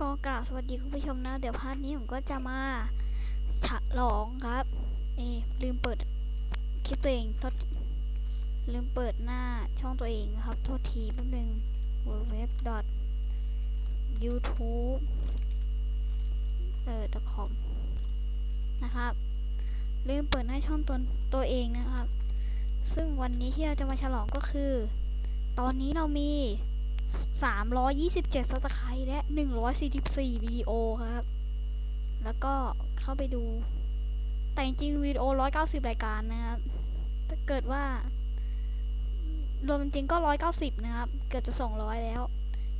ก็กราบสวัสดีคุณผู้ชมนะ เดี๋ยวพาร์ทนี้ผมก็จะมาฉลองครับเอะลืมเปิดคลิปตัวเองโทษลืมเปิดหน้าช่องตัวเองครับ โทษทีแป๊บนึง www youtube เออ com นะครับ ลืมเปิดหน้าช่องตนตัวเองนะครับ ซึ่งวันนี้ที่เราจะมาฉลองก็คือ ตอนนี้เรามี 327ซับสไครต์และ 144 วิดีโอครับ แล้วก็เข้าไปดู แต่จริงวิดีโอ 190 รายการนะครับ ถ้าเกิดว่า รวมจริงก็ 190 นะครับ เกือบจะ 200 แล้ว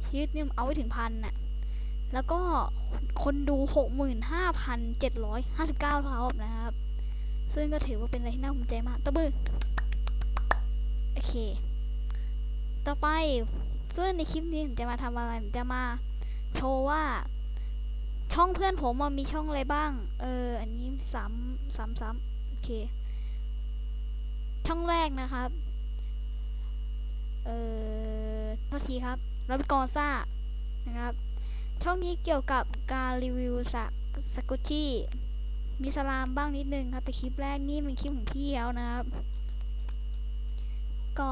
ชีวิตนี่เอาไว้ถึงพันน่ะ แล้วก็คนดู 65,759 รอบนะครับ ซึ่งก็ถือว่าเป็นอะไรที่น่าภูมิใจมากตบมือ โอเค ต่อไป ซึ่งในคลิปนี้ผมจะมาทำอะไรผมจะมาโชว์ว่าช่องเพื่อนผมมันมีช่องอะไรบ้าง เออ อันนี้ซ้ำซ้ำซ้ำโอเค ช่องแรกนะครับ เออโทษทีครับรับกอซ่า นะครับ ช่องนี้เกี่ยวกับการรีวิวสักสกุชี่มีสลามบ้างนิดนึงครับ แต่คลิปแรกนี่เป็นคลิปของพี่แล้วนะครับ ก็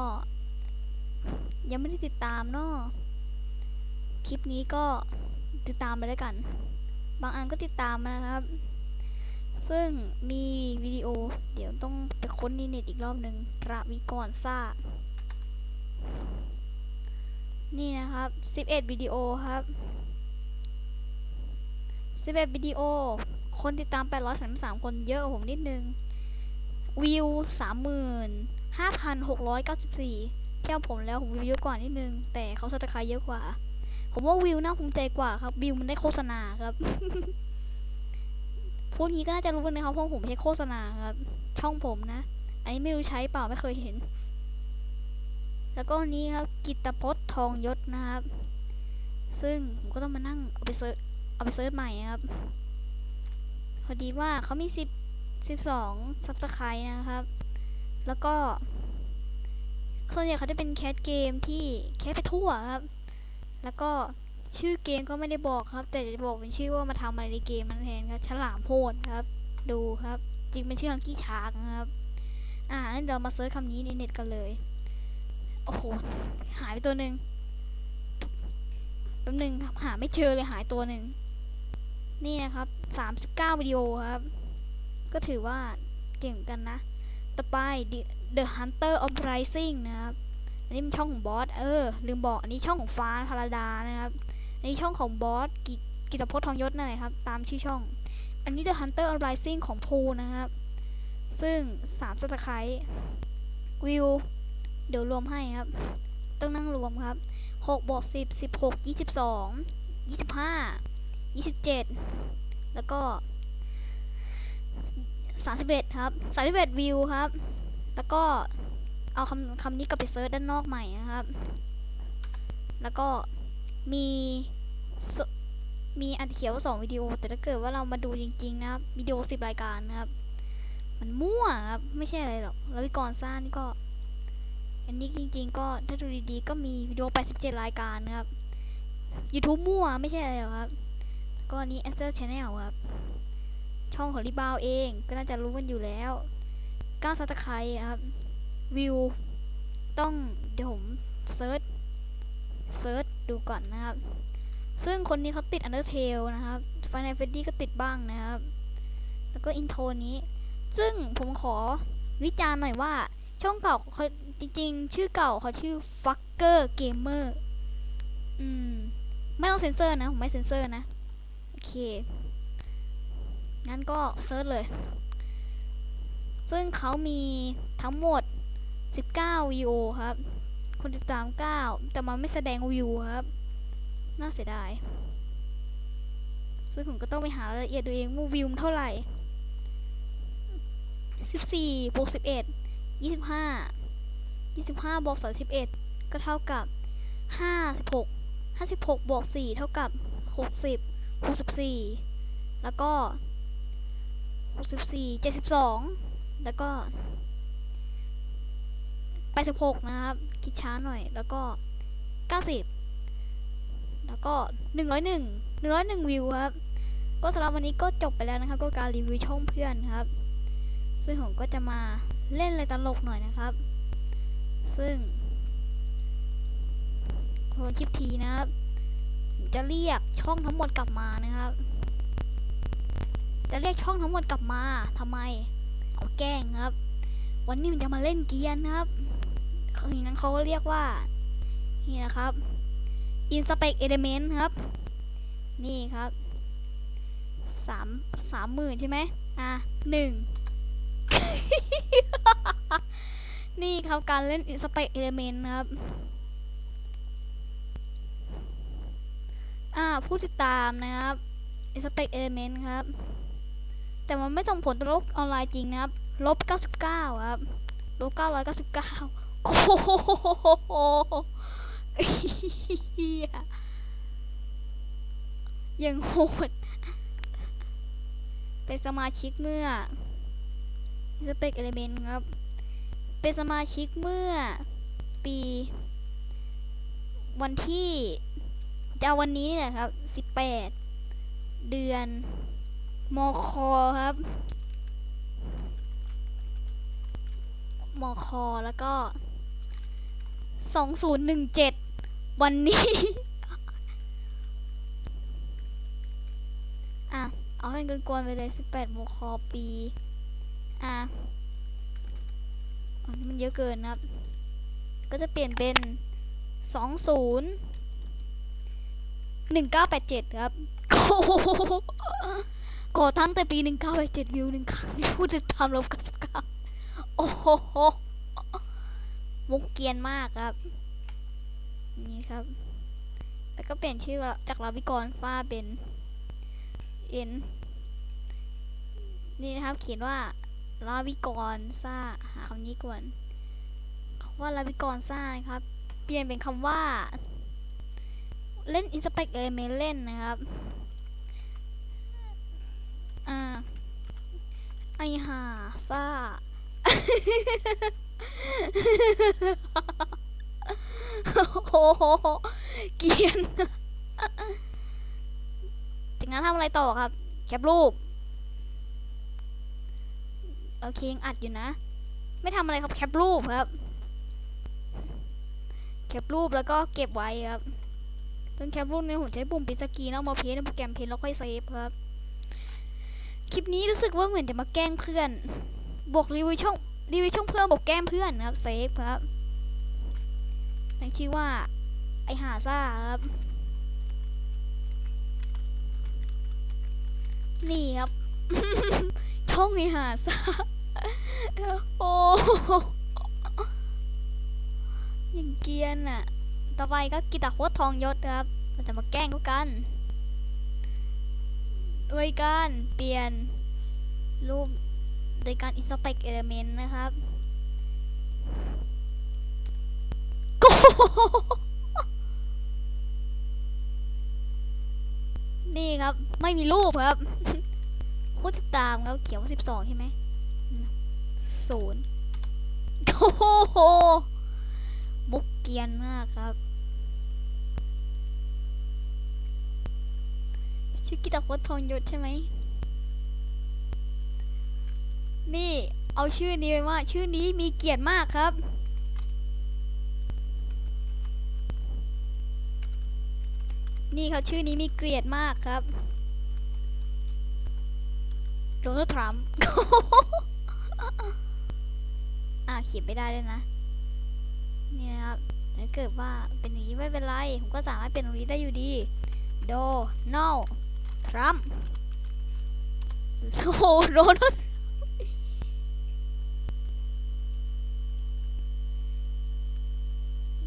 ยังไม่ได้ติดตามเนาะคลิปนี้ก็ติดตามไปแล้วกัน บางอันก็ติดตามนะครับ ซึ่งมีวิดีโอ เดี๋ยวต้องไปค้นในเน็ตอีกรอบหนึ่งระวิกรซ่า นี่นะครับ 11วิดีโอครับ11วิดีโอ คนติดตาม833คนเยอะกว่าผมนิดนึง วิว 35,694 เทียบผมแล้วผมวิวเยอะกว่านิดนึง แต่เขาสตาร์เยอะกว่า ผมว่าวิวน่าภูมิใจกว่าครับวิวมันได้โฆษณาครับพวกนี้ก็น่าจะรู้นนะครับเพราะผมใช้โฆษณาครับ ช่องผมนะ อันนี้ไม่รู้ใช้เปล่าไม่เคยเห็น แล้วก็นี้ครับ กิตพจน์ทองยศนะครับ ซึ่งผมก็ต้องมานั่งเอาไปเซิร์ชเอาไปเซิร์ชใหม่ครับ พอดีว่าเขามีสิบสิบสองซับสไครต์นะครับ แล้วก็ ส่วนใหญ่เขาจะเป็นแคสเกมที่แคสไปทั่วครับ แล้วก็ชื่อเกมก็ไม่ได้บอกครับ แต่จะบอกเป็นชื่อว่ามาทำอะไรในเกมมันแทนครับฉลามโพดครับ ดูครับ จริงเป็นชื่อของกี้ชาร์กครับ อ่างั้นเดี๋ยวมาเซิร์ชคำนี้ในเน็ตกันเลย โอ้โห หายไปตัวหนึ่งแป๊บหนึงครับหาไม่เจอเลยหายตัวหนึ่ง นี่นะครับ39วิดีโอครับ ก็ถือว่าเก่งเหมือนกันนะ ต่อไป The, Hunter of Rising นะครับ อันนี้เป็นช่องของบอส เออ ลืมบอก อันนี้ช่องของฟ้าพาราดานะครับ อันนี้ช่องของบอสกิกิตพจน์ทองยศนั่นแหละครับ ตามชื่อช่อง อันนี้ The Hunter of Rising ของภูนะครับ ซึ่ง3สตาร์ไครวิว เดี๋ยวรวมให้ครับ ต้องนั่งรวมครับ6บวก10 16 22 25 27แล้วก็31ครับ31วิวครับ แล้วก็เอาคำคำนี้กลับไปเซิร์ชด้านนอกใหม่นะครับ แล้วก็มีมีอันเขียวสองวิดีโอ แต่ถ้าเกิดว่าเรามาดูจริง ๆ นะครับวิดีโอ10รายการนะครับ มันมั่วครับไม่ใช่อะไรหรอกแล้ววิกรซ่านี่ก็ อันนี้จริง ๆ ก็ถ้าดูดีๆ ก็มีวิดีโอ 87 รายการนะครับ YouTube มั่วไม่ใช่อะไรหรอกครับก็อันนี้ a s t e r Channel ครับ ช่องของรีบาวเองก็น่าจะรู้กันอยู่แล้ว ก้าวซับสไครต์ครับวิวต้องเดี๋ยวผมเซิร์ชเซิร์ชดูก่อนนะครับ ซึ่งคนนี้เขาติด Undertale นะครับ Final Fantasy ก็ติดบ้างนะครับ แล้วก็อินโทรนี้ ซึ่งผมขอวิจารณ์หน่อยว่า ช่องเก่าเขาจริง ๆ ชื่อเก่าเขาชื่อ Fucker Gamer อืม ไม่ต้องเซ็นเซอร์นะ ผมไม่เซ็นเซอร์นะ โอเค งั้นก็เซิร์ชเลย ซึ่งเขามีทั้งหมด 19 วิวครับ คนติดตาม 9 แต่มันไม่แสดงวิวครับ น่าเสียดาย ซึ่งผมก็ต้องไปหารายละเอียดดูเองว่าวิวมันเท่าไหร่ 14บวก11 25 25บวก31 ก็เท่ากับ 56 56บวก4เท่ากับ 60 64 แล้วก็ 64 72 แล้วก็86นะครับ คิดช้าหน่อย แล้วก็90แล้วก็หนึ่งร้อยหนึ่งหนึ่งร้อยหนึ่งวิวครับ ก็สำหรับวันนี้ก็จบไปแล้วนะครับ ก็การรีวิวช่องเพื่อนครับ ซึ่งผมก็จะมาเล่นอะไรตลกหน่อยนะครับ ซึ่งโครชิปทีนะครับผมจะเรียกช่องทั้งหมดกลับมานะครับ จะเรียกช่องทั้งหมดกลับมาทำไม แกล้งครับ วันนี้มันจะมาเล่นเกียร์นครับอย่งนั้นเขาก็เรียกว่านี่นะครับ Inspect Element ครับ นี่ครับสามสามหมื่นใช่ไหมอะหนึ่งนี่ครับการเล่น Inspect Element ครับ อ่าผู้ติดตามนะครับ Inspect Element ครับ แต่มันไม่ส่งผลต่อโลกออนไลน์จริงนะครับลบ99ครับลบ999โอ้โหเฮียยังโหด เป็นสมาชิกเมื่อสเปกเอลเมนต์ครับ เป็นสมาชิกเมื่อปี วันที่จะเอาวันนี้นี่แหละครับ 18 เดือน มคอครับมคอแล้วก็2017วันนี้ อะ เอาให้กวนๆไปเลย18มคปี อะอันนี้มันเยอะเกินนะครับ ก็จะเปลี่ยนเป็น20 1987ครับโอ้ ก่อตั้งแต่ปี 1987วิวหนึ่งครั้งผู้ติดตามลบ99โอ้โหมุกเกียนมากครับ นี่ครับ แล้วก็เปลี่ยนชื่อจากลาวิกรฟ้าเป็นเอ็นนี่นะครับ เขียนว่าลาวิกรซ่าหาคำนี้ก่อนคำว่าลาวิกรซ่านะครับ เปลี่ยนเป็นคำว่า เล่น Inspect Element เล่นนะครับ อ่า ไอห่าซ่า โอ้โห เกียน จากนั้นทำอะไรต่อครับ แคปรูป โอเคยังอัดอยู่นะ ไม่ทำอะไรครับแคปรูปครับ แคปรูปแล้วก็เก็บไว้ครับซึ่งแคปรูปเนี่ยผมใช้ปุ่มปิดสกีนเอามาเพจในโปรแกรมเพจแล้วค่อยเซฟครับ คลิปนี้รู้สึกว่าเหมือนจะมาแกล้งเพื่อน บวกรีวิวช่องรีวิวช่องเพื่อนบอกแกล้งเพื่อนครับเซฟครับตั้งชื่อว่า ไอหาซ่าครับ นี่ครับ ช่องไอหาซ่าโอ้ยังเกียนอะ ต่อไปก็กีตาโคตรทองยศครับ เราจะมาแกล้งกัน ด้วยการเปลี่ยนรูปโดยการ inspect element นะครับโกนี่ครับ ไม่มีรูปครับผู้ติดตามครับ เขียนว่าสิบสองใช่ไหมศูนย์โอ้โหมุกเกียนมากครับ ชื่อกีตาร์โคทองยศใช่ไหม นี่เอาชื่อนี้ไปว่า ชื่อนี้มีเกียรติมากครับ นี่ครับชื่อนี้มีเกียรติมากครับโดนัลด์ทรัมป์อ่าเขียนไม่ได้เลยนะ เนี่นะครับถ้าเกิดว่าเป็นอย่างนี้ไม่เป็นไร ผมก็สามารถเป็นตรงนี้ได้อยู่ดี โดนัลด์ ทรัมป์โอ้โหโดนัล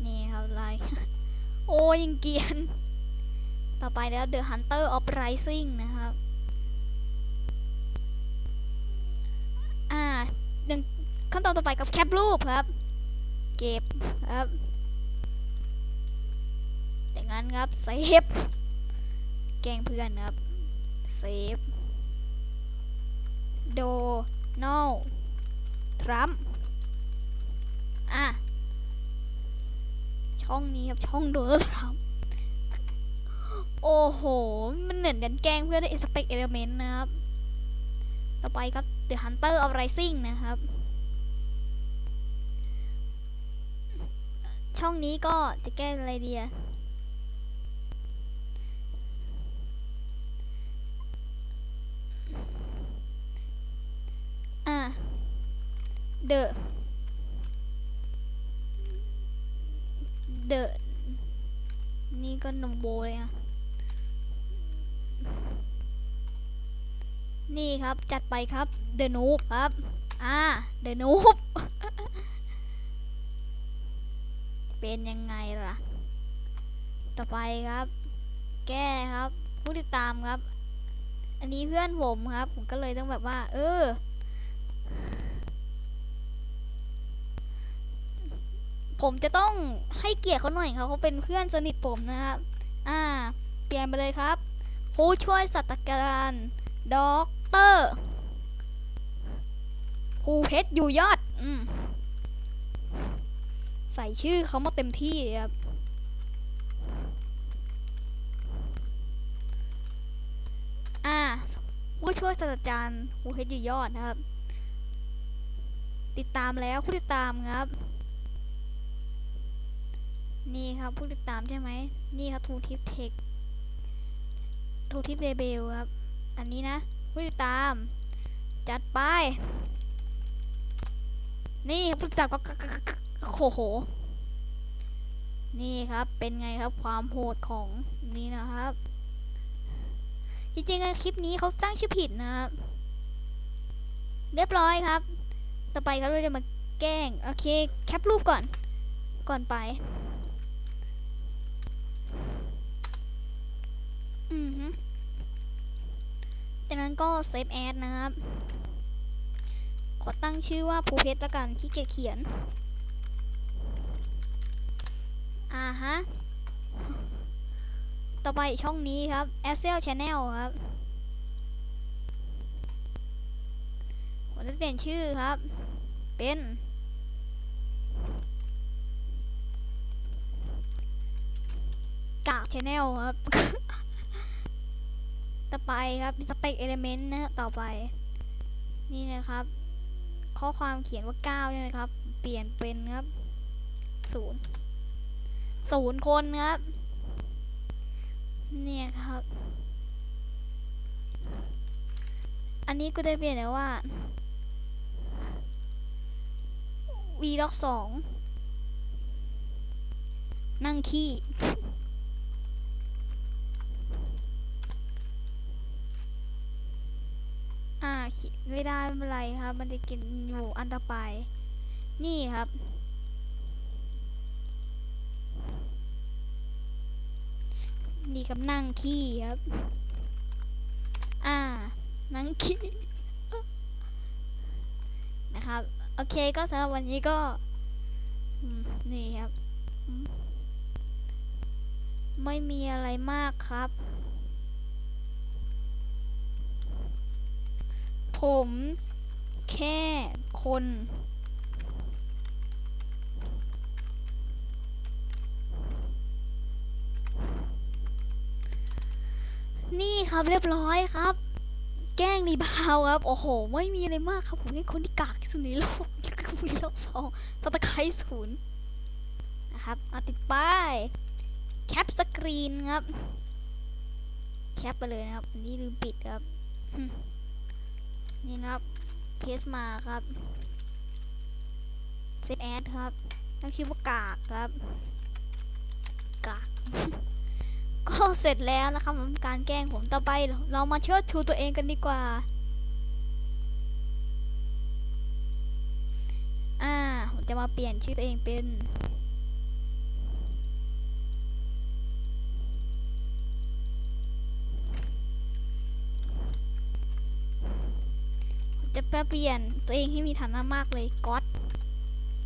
นี่ครับไลน์โอ้ยังเกียน ต่อไปแล้ว The Hunter of Rising นะครับ อ่าหนึ่งขั้นตอนต่อไปกับแคปรูปครับ เก็บครับ อย่างนั้นครับเซฟ แกล้งเพื่อนครับเซฟโดนอลทรัมป์อะ ช่องนี้ครับ ช่องโดนัลทรัมป์โอ้โห มันเหมือนกันแกล้งเพื่อนในสเปกเอลเมนต์นะครับ ต่อไปครับ The Hunter of Rising นะครับ ช่องนี้ก็จะแก้อะไรดีอะ The The นี่ก็นมโบเลยอะนี่ครับจัดไปครับ The Noob ครับ อ่า The Noob เป็นยังไงล่ะ ต่อไปครับ แก้ครับ ผู้ติดตามครับ อันนี้เพื่อนผมครับ ผมก็เลยต้องแบบว่า เออ ผมจะต้องให้เกียรติเขาหน่อยครับเขาเป็นเพื่อนสนิทผมนะครับ อ่า เปลี่ยนไปเลยครับผู้ช่วยศาสตราจารย์ด็อกเตอร์ครูเพชรอยู่ยอด อืม ใส่ชื่อเขามาเต็มที่ครับ อ่า ผู้ช่วยศาสตราจารย์ครูเพชรอยู่ยอดนะครับ ติดตามแล้วผู้ติดตามครับ นี่ครับผู้ติดตามใช่ไหม นี่ครับทูทิปเทคทูทิปเรเบลครับ อันนี้นะ ผู้ติดตาม จัดไป นี่ครับผู้ติดตามก็โอ้โห นี่ครับ เป็นไงครับความโหดของนี่นะครับ จริงๆอะคลิปนี้เขาตั้งชื่อผิดนะครับ เรียบร้อยครับ ต่อไปครับเราจะมาแกล้ง โอเค แคปรูปก่อน ก่อนไป จากนั้นก็เซฟแอดนะครับ ขอตั้งชื่อว่าภูเพชรละกันขี้เกียจเขียน อ่าฮะ ต่อไปช่องนี้ครับ a s l Channel ครับผมจะเปลี่ยนชื่อครับ เป็นกาก Channel ครับ ต่อไปครับสเปกเอลเมนต์นะต่อไป นี่นะครับ ข้อความเขียนว่า9ใช่ไหมครับ เปลี่ยนเป็นครับศูนย์ศูนย์คนครับ เนี่ยครับ อันนี้ก็ได้เปลี่ยนแล้วว่า v ล็อกสองนั่งขี้ อ่าขี ไม่ได้ไม่เป็นไรครับ มันจะกินอยู่อันต่อไป นี่ครับ นี่กับนั่งขี้ครับ อ่า นั่งขี้นะครับ โอเคก็สำหรับวันนี้ก็ นี่ครับ ไม่มีอะไรมากครับ ผมแค่คน นี่ครับเรียบร้อยครับ แกล้งรีบาวครับ โอ้โห ไม่มีอะไรมากครับ ผมเป็นคนที่กากที่สุดในโลกวีโลกสองตะตะไคร้ศูนย์นะครับเอาติดป้ายแคปสกรีนครับ แคปไปเลยนะครับนนี้ลืมปิดครับ นี่นะครับเพสมาครับเซฟแอดครับตั้งชื่อว่ากากครับ กาก ก็เสร็จแล้วนะครับสำหรับการแกล้งผมต่อไปเรามาเชิดชูตัวเองกันดีกว่า อ่า ผมจะมาเปลี่ยนชื่อตัวเองเป็น แปเปลี่ยนตัวเองให้มีฐานะมากเลยก๊อต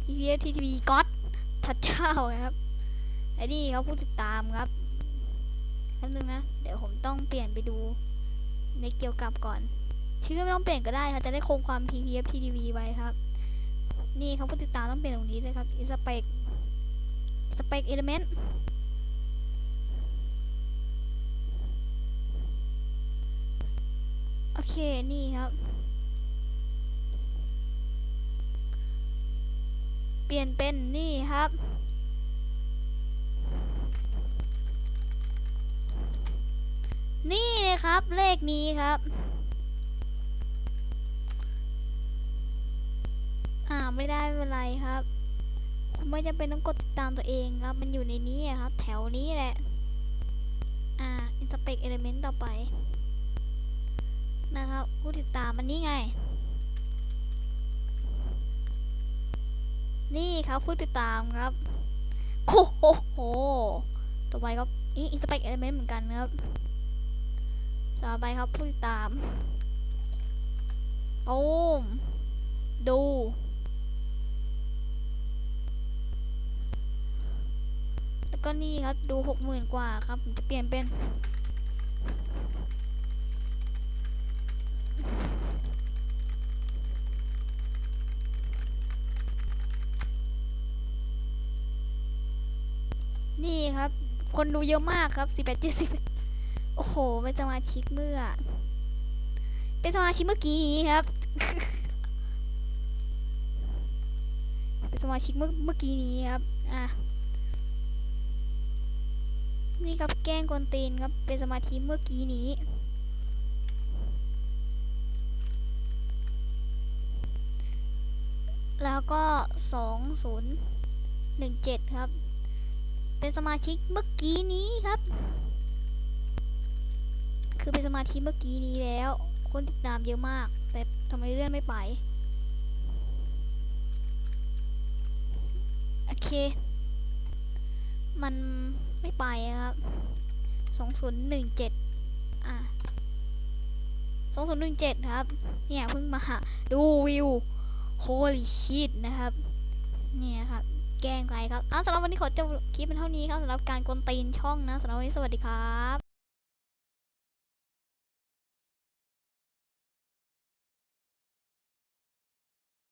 อีพีเอฟทีทีวีก๊อตทัดเจ้าครับไอ้นี่เขาพูดติดตามครับแป๊บนึงนะ เดี๋ยวผมต้องเปลี่ยนไปดูในเกี่ยวกับก่อน ชื่อไม่ต้องเปลี่ยนก็ได้ครับจะได้คงความ PPF TDV ไว้ครับ นี่เขาพูดติดตามต้องเปลี่ยนตรงนี้เลยครับ สเปกสเปกเอลเมนต์โอเค นี่ครับ เปลี่ยนเป็นนี่ครับ นี่เลยครับ เลขนี้ครับ อ่าไม่ได้ไม่เป็นไรครับคุณไม่จำเป็นต้องกดติดตามตัวเองครับ มันอยู่ในนี้อะครับ แถวนี้แหละ อ่า inspect element ต่อไป นะครับผู้ติดตามมันนี่ไง นี่ครับผู้ติดตามครับโอ้โหโหต่อไปครับนี่ inspect element เหมือนกันครับต่อไปครับผู้ติดตามโอ้มดูแล้วก็นี่ครับดูหกหมื่นกว่าครับจะเปลี่ยนเป็น นี่ครับ คนดูเยอะมากครับสิบแปดเจ็ดสิบโอ้โห เป็นสมาชิกเมื่อ เป็นสมาชิกเมื่อกี้นี้ครับ เป็นสมาชิกเมื่อเมื่อกี้นี้ครับ อะ นี่ครับแกล้งกวนตีนครับ เป็นสมาธิเมื่อกี้นี้แล้วก็สองศูนย์หนึ่งเจ็ดครับ เป็นสมาชิกเมื่อกี้นี้ครับ คือเป็นสมาชิกเมื่อกี้นี้แล้ว คนติดตามเยอะมาก แต่ทำไมเลื่อนไม่ไป โอเค มันไม่ไปครับสองศูนย์หนึ่งเจ็ดอะสองศูนย์หนึ่งเจ็ดครับ เนี่ยเพิ่งมาดูวิว holy shit นะครับ เนี่ยครับ แกล้งใครครับอ้าสำหรับวันนี้ขอจบคลิปเป็นเท่านี้ครับสำหรับการกวนตีนช่องนะสำหรับวันนี้สวัสดีครับ